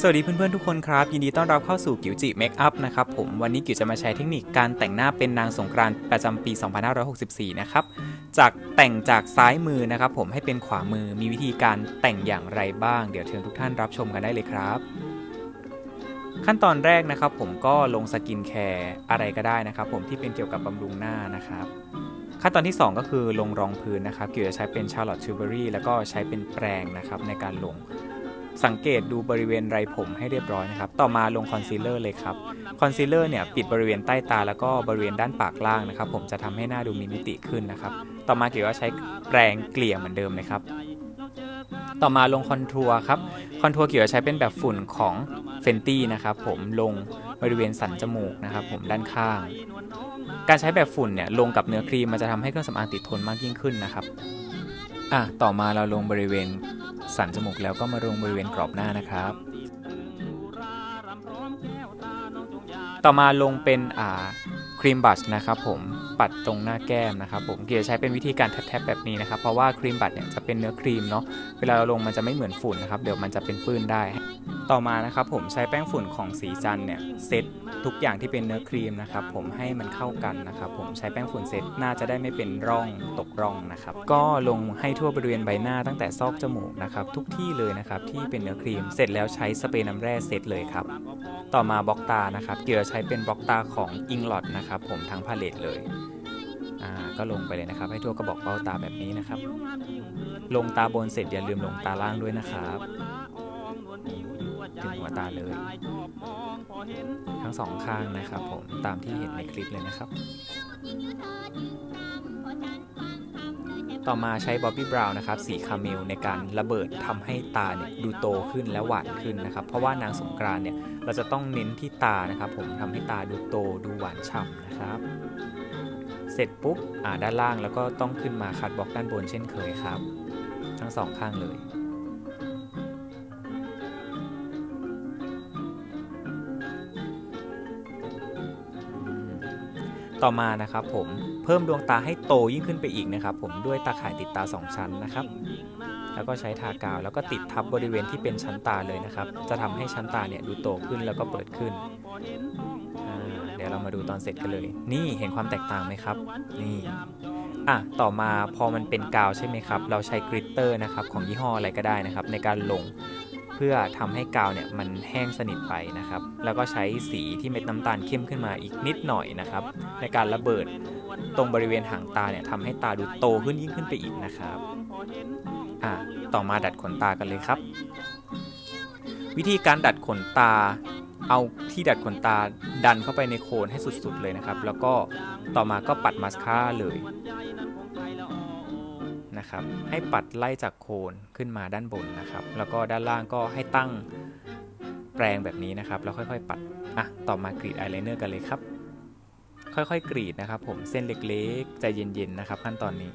สวัสดีเพื่อนๆทุกคนครับ ยินดีต้อนรับเข้าสู่กิวจิเมคอัพนะครับผมวันนี้กิวจะมาใช้เทคนิคการแต่งหน้าเป็นนางสงกรานต์ประจำปี 2564 นะครับ จากแต่งจากซ้ายมือนะครับผมให้เป็นขวามือมีวิธีการแต่งอย่างไรบ้าง เดี๋ยวเชิญทุกท่านรับชมกันได้เลยครับ ขั้นตอนแรกนะครับผมก็ลงสกินแคร์อะไรก็ได้นะครับผมที่เป็นเกี่ยวกับบำรุงหน้านะครับขั้นตอนที่ 2 ก็คือลงรองพื้นนะครับกิวจะใช้เป็น Charlotte Tilbury แล้วก็ใช้เป็นแปรงนะครับในการลง สังเกตดูบริเวณไรผมให้เรียบร้อยนะครับ ต่อมาลงคอนซีลเลอร์เลยครับ คอนซีลเลอร์เนี่ยปิดบริเวณใต้ตาแล้วก็บริเวณด้านปากล่างนะครับ ผมจะทำให้หน้าดูมีมิติขึ้นนะครับ ต่อมาเกี่ยวว่าใช้แปรงเกลี่ยเหมือนเดิมเลยครับ ต่อมาลงคอนทัวร์ครับ คอนทัวร์เกี่ยวกับใช้เป็นแบบฝุ่นของเฟนตี้นะครับ ผมลงบริเวณสันจมูกนะครับ ผมด้านข้าง การใช้แบบฝุ่นเนี่ยลงกับเนื้อครีมมันจะทำให้เครื่องสำอางติดทนมากยิ่งขึ้นนะครับอะต่อมาเราลงบริเวณ สันจมูกแล้วก็มาลงบริเวณกรอบหน้านะครับ ต่อมาลงเป็นอ่า รีมบัชนะครับผมปัดตรงหน้าแก้มนะครับผมเกียร์ใช้เป็นวิธีการแทบๆแบบนี้นะครับ เพราะว่าครีมบัชเนี่ยจะเป็นเนื้อครีมเนาะเวลาเราลงมันจะไม่เหมือนฝุ่นนะครับเดี๋ยวมันจะเป็นปื้นได้ ต่อมานะครับผมใช้แป้งฝุ่นของสีจันเนี่ยเซตทุกอย่างที่เป็นเนื้อครีมนะครับผมให้มันเข้ากันนะครับผมใช้แป้งฝุ่นเซตหน้าจะได้ไม่เป็นร่องตกร่องนะครับก็ลงให้ทั่วบริเวณใบหน้าตั้งแต่ซอกจมูกนะครับทุกที่เลยนะครับที่เป็นเนื้อครีมเสร็จแล้วใช้สเปรย์น้ำแร่เซตเลยครับต่อมาบล็อกตานะครับเกียร์ใช้เป็นบล็อกตาของอิงลอดนะครับผมทั้งพาเลตเลยอ่าก็ลงไปเลยนะครับ ให้ทั่วกระบอกเป้าตาแบบนี้นะครับ ลงตาบนเสร็จอย่าลืมลงตาล่างด้วยนะครับถึงหัวตาเลย ทั้งสองข้างนะครับผมตามที่เห็นในคลิปเลยนะครับ ต่อมาใช้บ๊อบบี้บราวน์นะครับสีคาเมลในการระเบิดทำให้ตาเนี่ยดูโตขึ้นและหวานขึ้นนะครับ เพราะว่านางสงกรานเนี่ยเราจะต้องเน้นที่ตานะครับ ผมทำให้ตาดูโตดูหวานฉ่ำนะครับ เสร็จปุ๊บอ่าด้านล่างแล้วก็ต้องขึ้นมาคัดบล็อกด้านบนเช่นเคยครับ ทั้งสองข้างเลย ต่อมานะครับผมเพิ่มดวงตาให้โตยิ่งขึ้นไปอีกนะครับผมด้วยตาข่ายติดตา 2 ชั้นนะครับแล้วก็ใช้ทากาวแล้วก็ติดทับบริเวณที่เป็นชั้นตาเลยนะครับ จะทำให้ชั้นตาเนี่ยดูโตขึ้นแล้วก็เปิดขึ้น เดี๋ยวเรามาดูตอนเสร็จกันเลย นี่เห็นความแตกต่างไหมครับ นี่อะต่อมาพอมันเป็นกาวใช่ไหมครับ เราใช้กริตเตอร์นะครับของยี่ห้ออะไรก็ได้นะครับ ในการลง เพื่อทำให้กาวเนี่ยมันแห้งสนิทไปนะครับ แล้วก็ใช้สีที่เม็ดน้ำตาลเข้มขึ้นมาอีกนิดหน่อยนะครับ ในการระเบิดตรงบริเวณหางตาเนี่ยทำให้ตาดูโตขึ้นยิ่งขึ้นไปอีกนะครับอะต่อมาดัดขนตากันเลยครับ วิธีการดัดขนตาเอาที่ดัดขนตาดันเข้าไปในโคนให้สุดๆเลยนะครับ แล้วก็ต่อมาก็ปัดมาสคาร่าเลย นะครับ ให้ปัดไล่จากโคนขึ้นมาด้านบนนะครับ แล้วก็ด้านล่างก็ให้ตั้งแปรงแบบนี้นะครับ แล้วค่อยๆ ปัด อะ ต่อมากรีดอายไลเนอร์กันเลยครับ ค่อยๆ กรีดนะครับ ผม เส้นเล็กๆ ใจเย็นๆ นะครับขั้นตอนนี้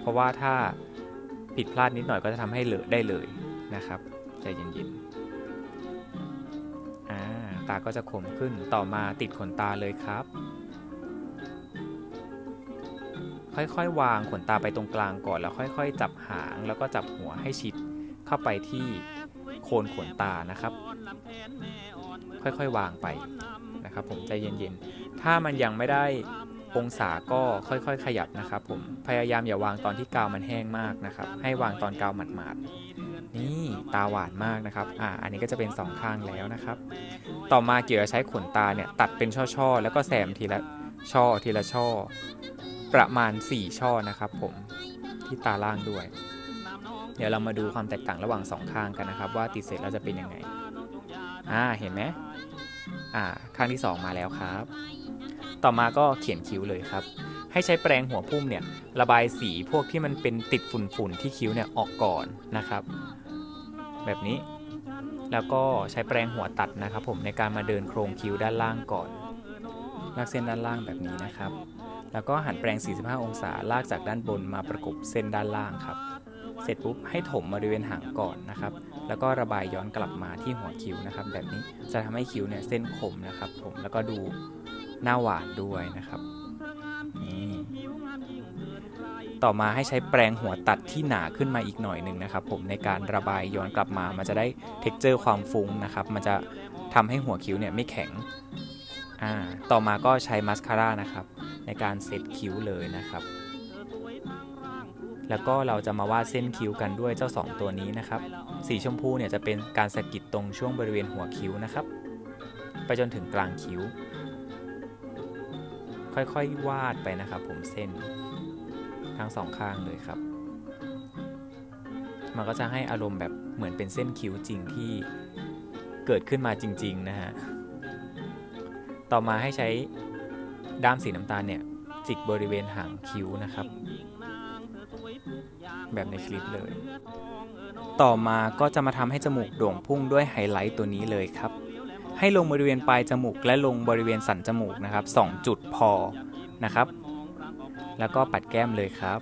เพราะว่าถ้าผิดพลาดนิดหน่อยก็จะทำให้เลอะได้เลยนะครับ ใจเย็นๆ อ่า ตาก็จะคมขึ้น ต่อมาติดขนตาเลยครับ ค่อยๆ วางขนตาไปตรงกลางก่อนแล้วค่อย ๆ จับหางแล้วก็จับหัวให้ชิดเข้าไปที่โคนขนตานะครับ ค่อยๆ วางไปนะครับ ผมใจเย็นๆ ถ้ามันยังไม่ได้องศาก็ค่อยๆ ขยับนะครับ ผมพยายามอย่าวางตอนที่กาวมันแห้งมากนะครับ ให้วางตอนกาวหมาดๆนี่ตาหวานมากนะครับอ่าอันนี้ก็จะเป็นสองข้างแล้วนะครับ ต่อมาเกี่ยวกับใช้ขนตาเนี่ยตัดเป็นช่อๆ แล้วก็แซมทีละ ช่อทีละช่อ ประมาณ 4 ช่อนะครับผมที่ตาล่างด้วย เดี๋ยวเรามาดูความแตกต่างระหว่างสองข้างกันนะครับ ว่าติดเสร็จแล้วจะเป็นยังไงอ่าเห็นไหมอ่าข้างที่ 2 มาแล้วครับ ต่อมาก็เขียนคิ้วเลยครับ ให้ใช้แปรงหัวพุ่มเนี่ยระบายสีพวกที่มันเป็นติดฝุ่นๆที่คิ้วเนี่ยออกก่อนนะครับ แบบนี้แล้วก็ใช้แปรงหัวตัดนะครับผมในการมาเดินโครงคิ้วด้านล่างก่อน ลากเส้นด้านล่างแบบนี้นะครับ แล้วก็หันแปรง45 องศาลากจากด้านบนมาประกบเส้นด้านล่างครับ เสร็จปุ๊บให้ถมบริเวณหางก่อนนะครับ แล้วก็ระบายย้อนกลับมาที่หัวคิ้วนะครับ แบบนี้จะทำให้คิ้วเนี่ยเส้นคมนะครับผมแล้วก็ดูหน้าหวานด้วยนะครับนี่ต่อมาให้ใช้แปรงหัวตัดที่หนาขึ้นมาอีกหน่อยหนึ่งนะครับ ผมในการระบายย้อนกลับมา มันจะได้เท็กเจอร์ความฟุ้งนะครับ มันจะทำให้หัวคิ้วเนี่ยไม่แข็ง อ่าต่อมาก็ใช้มัสคาร่านะครับ ในการเซตคิ้วเลยนะครับ แล้วก็เราจะมาวาดเส้นคิ้วกันด้วยเจ้า 2 ตัวนี้นะครับ สีชมพูเนี่ยจะเป็นการสะกิดตรงช่วงบริเวณหัวคิ้วนะครับ ไปจนถึงกลางคิ้ว ค่อยๆวาดไปนะครับผมเส้นทั้งสองข้างเลยครับ มันก็จะให้อารมณ์แบบเหมือนเป็นเส้นคิ้วจริงที่เกิดขึ้นมาจริง ๆ นะฮะ ต่อมาให้ใช้ด้ามสีน้ำตาลเนี่ยจิกบริเวณหางคิ้วนะครับ แบบในคลิปเลย ต่อมาก็จะมาทำให้จมูกโด่งพุ่งด้วยไฮไลท์ตัวนี้เลยครับ ให้ลงบริเวณปลายจมูกและลงบริเวณสันจมูกนะครับ2จุดพอนะครับ แล้วก็ปัดแก้มเลยครับ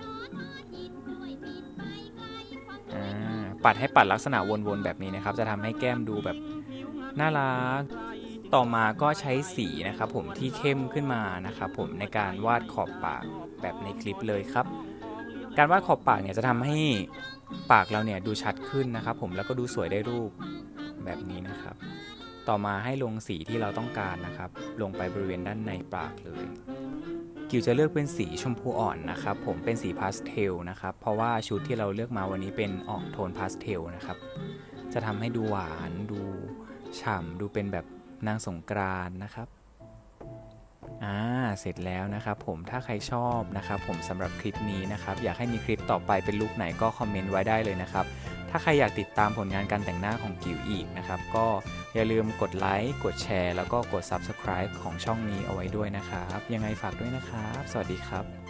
ปัดให้ปัดลักษณะวนๆแบบนี้นะครับ จะทำให้แก้มดูแบบน่ารัก ต่อมาก็ใช้สีนะครับผมที่เข้มขึ้นมานะครับผมในการวาดขอบปากแบบในคลิปเลยครับ การวาดขอบปากเนี่ยจะทำให้ปากเราเนี่ยดูชัดขึ้นนะครับผมแล้วก็ดูสวยได้รูปแบบนี้นะครับ ต่อมาให้ลงสีที่เราต้องการนะครับ ลงไปบริเวณด้านในปากเลย กิวจะเลือกเป็นสีชมพูอ่อนนะครับ ผมเป็นสีพาสเทลนะครับ เพราะว่าชุดที่เราเลือกมาวันนี้เป็นออกโทนพาสเทลนะครับ จะทำให้ดูหวานดูฉ่ำดูเป็นแบบ นางสงกรานนะครับอ่าเสร็จแล้วนะครับผมถ้าใครชอบนะครับผมสำหรับคลิปนี้นะครับ อยากให้มีคลิปต่อไปเป็นลุคไหนก็คอมเมนต์ไว้ได้เลยนะครับ ถ้าใครอยากติดตามผลงานการแต่งหน้าของกิวอีกนะครับ ก็อย่าลืมกดไลค์กดแชร์ แล้วก็กด Subscribe ของช่องนี้เอาไว้ด้วยนะครับ ยังไงฝากด้วยนะครับ สวัสดีครับ